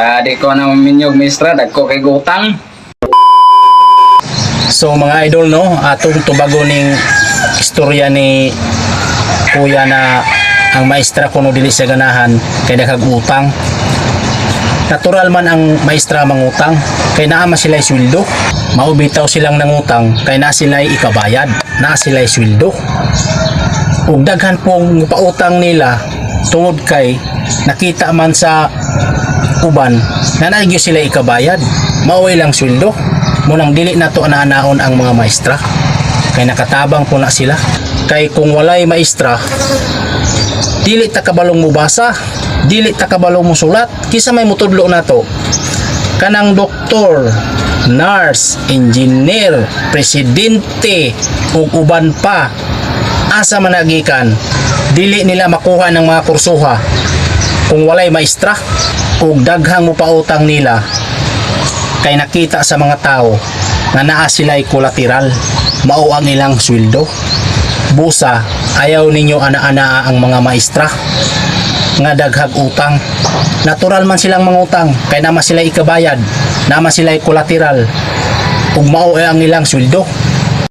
Ah, di ko na minyog mistra, dagko kay gutang. So mga idol no, atong tubago ning istorya ni kuya na ang maestra kuno dili sa ganahan kay daghang utang. Natural man ang maestra mangutang kay naa man sila sweldo. Maubitaw silang nangutang kay naa sila ikabayad, naa sila sweldo. Ug daghan pong pautang nila tungod kay nakita man sa uban. Na naigyo sila ikabayad. Mauwi lang sweldo. Munang dili na to anaanaon ang mga maestra. Kay nakatabang po na sila. Kay kung walay maestra dili ta kabalong mubasa dili ta kabalong musulat kisa may mutudlo na to. Kanang doktor nurse engineer presidente ug uban pa asa managikan dili nila makuha ng mga kursuha. Kung walay maestra ug daghang mupautang nila kay nakita sa mga tao nga naa sila'y kolateral mao ang ilang sweldo. Busa ayaw ninyo ana-ana ang mga maestra nga daghag utang. Natural man silang mangutang kay nama sila ikabayad nama sila kolateral. Ug mao ang ilang sweldo